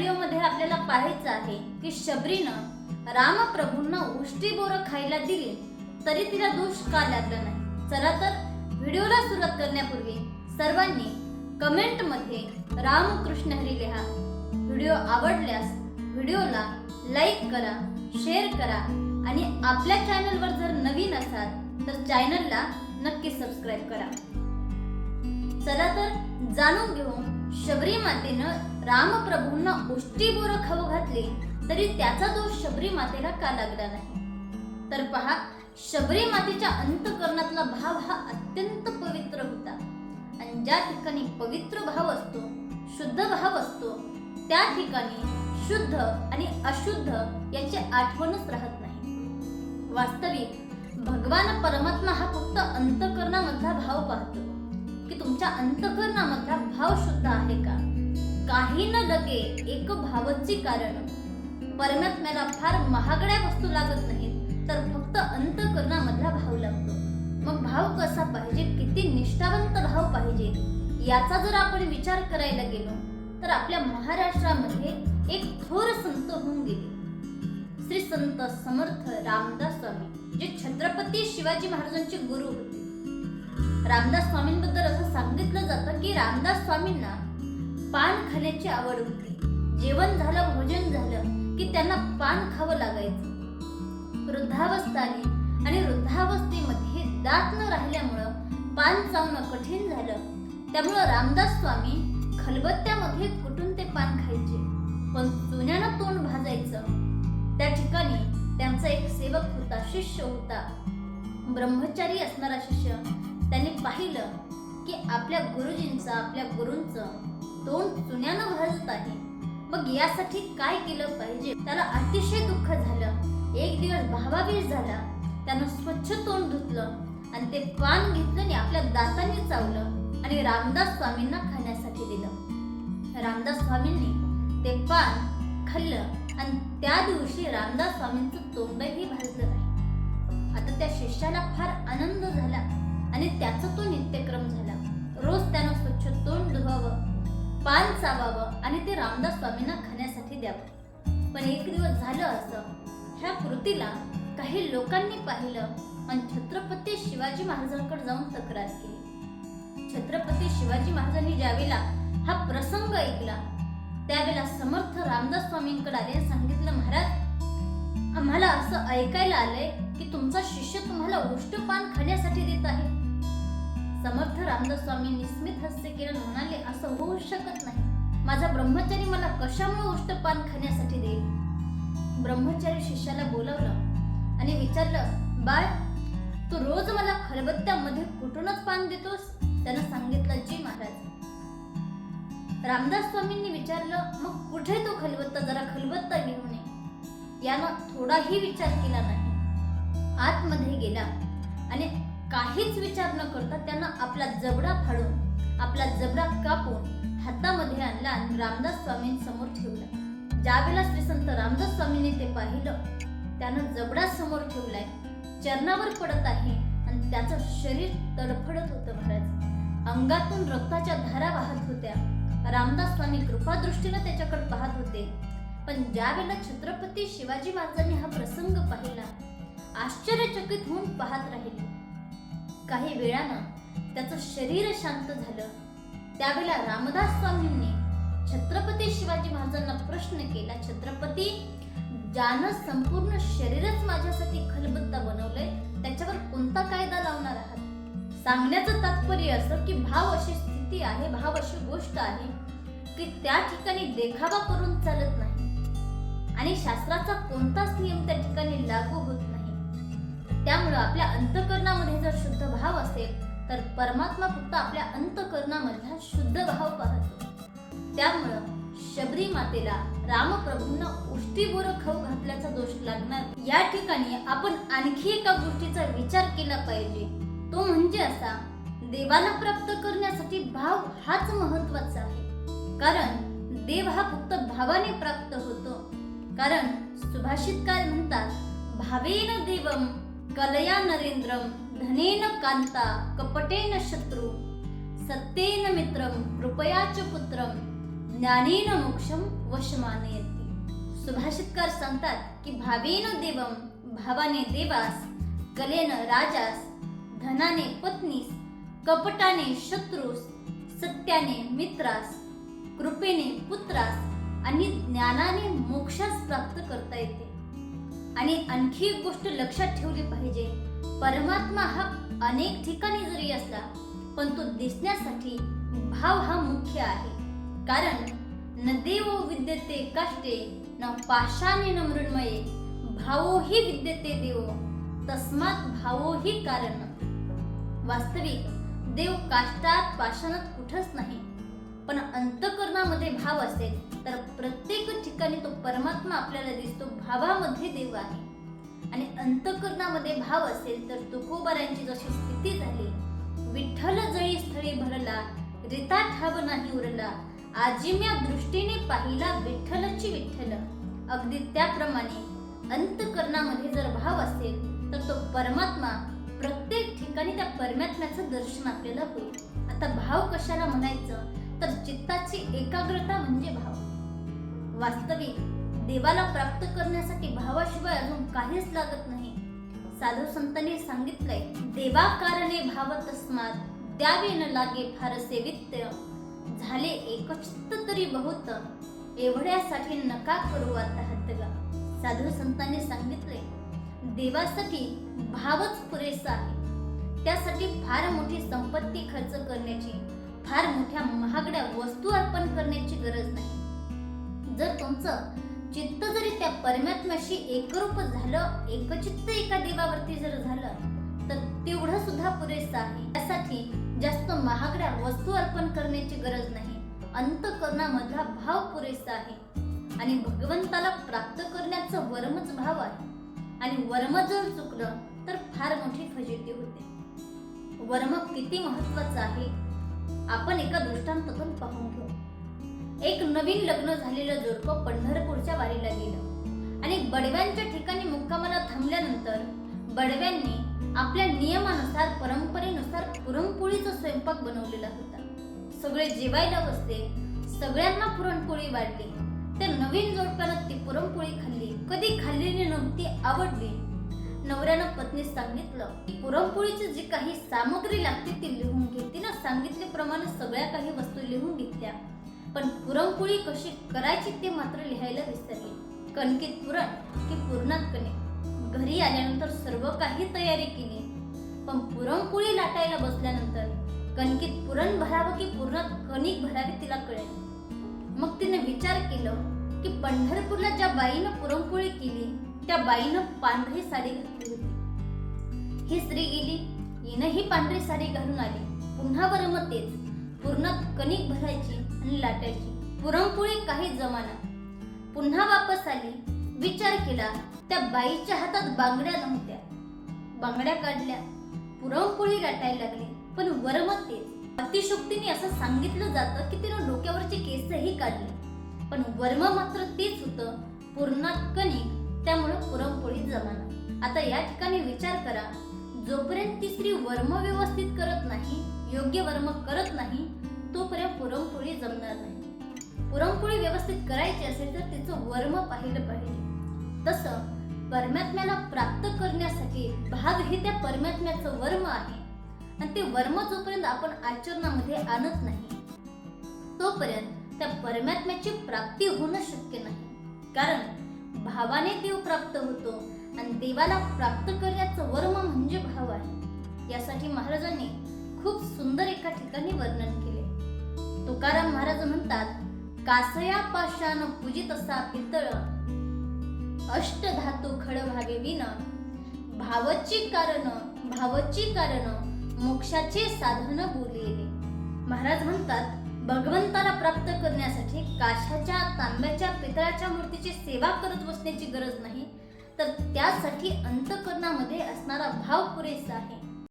व्हिडिओमध्ये आपल्याला पाहायचं आहे की शबरीनं रामप्रभूंना उष्टी बोरं खायला दिली तरी तिला दोष का लागला नाही? चला तर व्हिडिओला सुरुवात करण्यापूर्वी सर्वांनी कमेंटमध्ये रामकृष्ण हरी लिहा. व्हिडिओ आवडल्यास व्हिडिओला लाईक करा शेअर करा आणि आपल्या चॅनलवर जर नवीन असाल तर चॅनलला नक्की सबस्क्राईब करा. चला तर जाणून घेऊ शबरी मातेनं रामप्रभूंना उष्टी बोरं खाऊ घातली तरी त्याचा दोष शबरी मातेला का लागला नाही? तर पहा शबरी मातेच्या अंतकरणातला भाव हा अत्यंत पवित्र होता. आणि ज्या ठिकाणी पवित्र भाव असतो शुद्ध भाव असतो त्या ठिकाणी शुद्ध आणि अशुद्ध याची आठवणच राहत नाही. वास्तविक भगवान परमात्मा हा फक्त अंतकरणामधला भाव पाहतो की तुमच्या अंतकरणामधला भाव शुद्ध आहे का? काही न लगे एक भावची कारण. परमात्म्याला फार महागड्या वस्तू लागत नाहीत तर फक्त अंतकरणामधला भाव लागतो. मग भाव कसा पाहिजे? किती निष्ठावंत भाव पाहिजे? याचा जर आपण विचार करायला गेलो तर आपल्या महाराष्ट्रामध्ये एक थोर संत होऊन गेले. श्री संत समर्थ रामदास स्वामी जे छत्रपती शिवाजी महाराजांचे गुरु होते. रामदास स्वामींबद्दल असं सांगितलं जातं की रामदास स्वामींना पान खाण्याची आवड होती. जेवण झालं भोजन झालं की त्यांना पान खावं लागायचं. वृद्धावस्थाने आणि वृद्धावस्थेमध्ये दात न राहिल्यामुळं पान चावणं कठीण झालं. त्यामुळं रामदास स्वामी खलबत्त्यामध्ये कुठून ते पान खायचे? पण चुन्यानं तोंड भाजायचं. त्या ठिकाणी त्यांचा एक सेवक होता शिष्य होता. ब्रह्मचारी असणारा शिष्य त्यांनी पाहिलं की आपल्या गुरुजींचं आपल्या गुरूंचं तोंड चुन्यानं भाजत आहे. मग यासाठी काय केलं पाहिजे? त्याला अतिशय दुःख झालं. एक दिवस भावावीर झाला. त्यानं स्वच्छ तोंड धुतलं आणि ते पान घेतलं आणि आपल्या दातांनी चावलं आणि रामदास स्वामींना खाण्यासाठी दिलं. रामदास स्वामींनी ते पान खाल्लं आणि त्या दिवशी रामदास स्वामींचं तोंडही भाजलं नाही. आता त्या शिष्याला फार आनंद झाला आणि त्याचा तो नित्यक्रम झाला. रोज त्यानं स्वच्छ तोंड धुवावं. पान चावावं आणि ते रामदास स्वामींना खाण्यासाठी द्यावं. पण एक दिवस झालं असं. ह्या कृतीला काही लोकांनी पाहिलं आणि छत्रपती शिवाजी महाराजांकडे जाऊन तक्रार केली. छत्रपती शिवाजी महाराजांनी ज्यावेळेला हा प्रसंग ऐकला त्यावेळेला समर्थ रामदास स्वामींकडे आले सांगितलं महाराज आम्हाला असं ऐकायला आलंय की तुमचा शिष्य तुम्हाला उष्ट पान खाण्यासाठी देत आहे. समर्थ रामदास स्वामींनी स्मित हास्य केलं शकत नाही. माझा ब्रह्मचारी मला कशामुळे उष्ट पान खाण्यासाठी देईल? ब्रह्मचारी शिष्याला बोलवलं आणि विचारलं बाळ तू रोज मला खलबत्त्यामध्ये कुठूनच पान देतोस? त्यानं सांगितलं जी महाराज. रामदास स्वामींनी विचारलं मग कुठे तो खलबत्ता? जरा खलबत्ता घेऊन ये. यानं थोडाही विचार केला नाही. आतमध्ये गेला आणि काहीच विचार न करता त्यानं आपला जबडा फाडून आपला जबडा कापून हातामध्ये आणला आणि रामदास स्वामींसमोर ठेवला. ज्यावेळेला श्री संत रामदास स्वामींनी ते पाहिलं त्यानं जबडा समोर ठेवलाय. चरणावर पडत आहे आणि त्याचं शरीर तडफडत होतं महाराज. अंगातून रक्ताच्या धारा वाहत होत्या. रामदास स्वामी कृपादृष्टीनं त्याच्याकडे पाहत होते. पण ज्यावेळेला छत्रपती शिवाजी महाराजांनी हा प्रसंग पाहिला आश्चर्यचकित होऊन पाहत राहिले. काही वेळानं त्याचं शरीर शांत झालं. त्यावेळेला रामदास स्वामींनी छत्रपती शिवाजी महाराजांना प्रश्न केला छत्रपती ज्यानं संपूर्ण शरीरच माझ्यासाठी खलबत्ता बनवलंय त्याच्यावर कोणता कायदा लावणार आहात? सांगण्याचं तात्पर्य असं की भाव अशी स्थिती आहे भाव अशी गोष्ट आहे की त्या ठिकाणी देखावा करून चालत नाही आणि शास्त्राचा कोणताच नियम त्या ठिकाणी लागू होत नाही. त्यामुळं आपल्या अंतकरणामध्ये जर शुद्ध भाव असेल तर परमात्मा फक्त आपल्या अंतकरणामधला शुद्ध भाव पाहतो. त्यामुळं शबरी मातेला रामप्रभूंना उष्टीभोर खाऊ घातल्याचा दोष लागणार. या ठिकाणी आपण आणखी एका गोष्टीचा विचार केला पाहिजे. तो म्हणजे असा देवाला प्राप्त करण्यासाठी भाव हाच महत्त्वाचा आहे. कारण देव हा फक्त भावाने प्राप्त होतो. कारण सुभाषितकार म्हणतात भावेन देवम कलया नरेंद्रम धनेन कांता कपटेन शत्रू। सत्तेन मित्रम कृपयाच पुत्रम ज्ञानेन मोक्षम वशमानयती सुभाषितकार सांगतात की भावेन देवम भावाने देवास कलेन राजास धनाने पत्नीस कपटाने शत्रूस सत्याने मित्रास कृपेने पुत्रास आणि ज्ञानाने मोक्षास प्राप्त करता येते. आणि आणखी एक गोष्ट लक्षात ठेवली पाहिजे परमात्मा हा अनेक ठिकाणी जरी असला पण तो दिसण्यासाठी भाव हा मुख्य आहे. कारण न देवो विद्यते काष्टे न पाषाणे न मृण्मये भावो ही विद्यते देव तस्मात भावो ही कारण. वास्तविक देव काष्टात पाषाणात कुठंच नाही. पण अंतकरणामध्ये भाव असेल तर प्रत्येक ठिकाणी तो परमात्मा आपल्याला दिसतो भावामध्ये देव आहे. आणि अंतकरणामध्ये भाव असेल तर तुकोबारांची जशी स्थिती झाली विठ्ठल जळी स्थळी भरला रिता ठाव नाही उरला आजिम्या दृष्टीने पाहिला विठ्ठलची विठ्ठल. अगदी त्याप्रमाणे अंतकरणामध्ये जर भाव असेल तर तो परमात्मा प्रत्येक ठिकाणी त्या परमात्म्याचं दर्शन आपल्याला होईल. आता भाव कशाला म्हणायचं? तर चित्ताची एकाग्रता म्हणजे भाव. वास्तविक देवाला प्राप्त करण्यासाठी भावाशिवाय अजून काहीच लागत नाही. साधू संतांनी सांगितलंय देवा कारणे भाव तस्मात द्यावे न लागे फार सेवित्य. झाले एकचित्त तरी बहुत एवढ्यासाठी नका करू आता हत्तगा साधू संतांनी सांगितले देवासाठी भावच पुरेसा आहे. त्यासाठी फार मोठी संपत्ती खर्च करण्याची फार मोठ्या महागड्या वस्तू अर्पण करण्याची गरज नाही. जर तुमचं चित्त जरी त्या परमात्म्याशी एकरूप झालं एकचित्त एका देवावरती जर झालं तर तेवढं सुद्धा पुरेसं आहे. त्यासाठी जास्त महागड्या वस्तू अर्पण करण्याची गरज नाही. अंतकरणामधला भाव पुरेसा आहे. आणि भगवंताला प्राप्त करण्याचं वर्मच भाव आहे. आणि वर्म जर चुकलं तर फार मोठी फजिती होते. वर्म किती महत्वाचं आहे? आपण एका दृष्टांतातून पाहू. एक नवीन लग्न झालेलं जोडपं पंढरपूरच्या वारीला गेलं. आणि बडव्यांच्या ठिकाणी मुक्कामाला थांबल्यानंतर बडव्यांनी आपल्या नियमानुसार परंपरेनुसार पुरणपोळीचा स्वयंपाक बनवलेला होता. सगळे जेवायला बसले सगळ्यांना पुरणपोळी वाढली त्या नवीन जोडप्यानं ती पुरणपोळी खाल्ली. कधी खाल्लेली नव्हती आवडली. नवऱ्यानं पत्नीस सांगितलं की पुरणपोळीची जी काही सामग्री लागते ती लिहून घे तिनं सांगितल्याप्रमाणे सगळ्या काही वस्तू लिहून घेतल्या. पण पुरणपोळी कशी करायची ते मात्र लिहायला विसरली. कणकेत पुरण की पूर्णात कणिक? घरी आल्यानंतर सर्व काही तयारी केली. पण पुरणपोळी लाटायला बसल्यानंतर कणकेत पुरण भरावं की पूर्णात कणिक भरावी तिला कळेल. मग तिने विचार केलं की पंढरपूरला ज्या बाईनं पुरणपोळी केली त्या बाईनं पांढरी साडी घातली होती. ही स्त्री गेली हिनं ही पांढरी साडी घालून आली. पुन्हा बरं मग तेच. पूर्णात कणिक भरायची आणि लाटायची. पुरणपोळी काही जमाना. पुन्हा वापस आली विचार केला त्या बाईच्या हातात बांगड्या नव्हत्या. बांगड्या काढल्या. पुरणपोळी लाटायला लागली पण वरमत तेच. अतिशोक्तीने असं सांगितलं जातं की तिनं डोक्यावरचे केसही काढले. पण वर्म मात्र तेच होतं. पूर्णात कणिक त्यामुळं पुरणपोळी जमाना. आता या ठिकाणी विचार करा. जोपर्यंत ती स्त्री वर्म व्यवस्थित करत नाही योग्य वर्म करत नाही तोपर्यंत पुरणपोळी जमणार नाही. पुरणपोळी व्यवस्थित करायची असेल तर तिचं वर्म पाहिलं पाहिजे. तसं परमात्म्याला प्राप्त करण्यासाठी भाग हे त्या परमात्म्याचं वर्म आहे. आणि ते वर्म जोपर्यंत आपण आचरणामध्ये आणत नाही तोपर्यंत त्या परमात्म्याची प्राप्ती होणं शक्य नाही. कारण भावाने देव प्राप्त होतो आणि देवाला प्राप्त करण्याचं वर्म म्हणजे भाव आहे. यासाठी महाराजांनी खूप सुंदर एका ठिकाणी वर्णन केले. तुकाराम महाराज म्हणतात कासया पाषाण पूजित असा पितळ अष्टधातू खड भागे विन भावची कारण भावची कारण मोक्षाचे साधन बोललेले महाराज म्हणतात भगवंताला प्राप्त करण्यासाठी काशाच्या तांब्याच्या पितळाच्या मूर्तीची सेवा करत बसण्याची गरज नाही तर त्यासाठी अंतकरणामध्ये असणारा भाव पुरेसा आहे.